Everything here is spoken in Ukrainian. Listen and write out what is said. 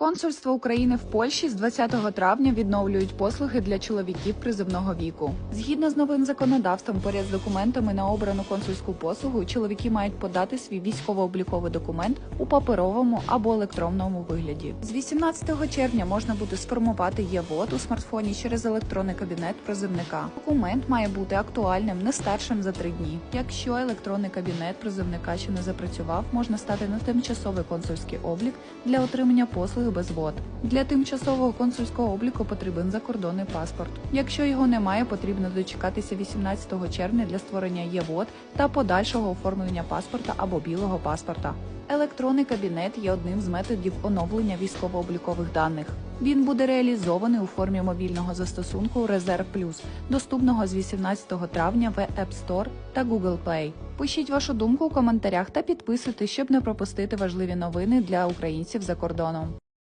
Консульство України в Польщі з 20 травня відновлюють послуги для чоловіків призовного віку. Згідно з новим законодавством, поряд з документами на обрану консульську послугу, чоловіки мають подати свій військово-обліковий документ у паперовому або електронному вигляді. З 18 червня можна буде сформувати ЄВОД у смартфоні через електронний кабінет призовника. Документ має бути актуальним не старшим за три дні. Якщо електронний кабінет призовника ще не запрацював, можна стати на тимчасовий консульський облік для отримання послуги без ВОД. Для тимчасового консульського обліку потрібен закордонний паспорт. Якщо його немає, потрібно дочекатися 18 червня для створення ЄВОД та подальшого оформлення паспорта або білого паспорта. Електронний кабінет є одним з методів оновлення військово-облікових даних. Він буде реалізований у формі мобільного застосунку Резерв Плюс, доступного з 18 травня в App Store та Google Play. Пишіть вашу думку у коментарях та підписуйтесь, щоб не пропустити важливі новини для українців за кордоном.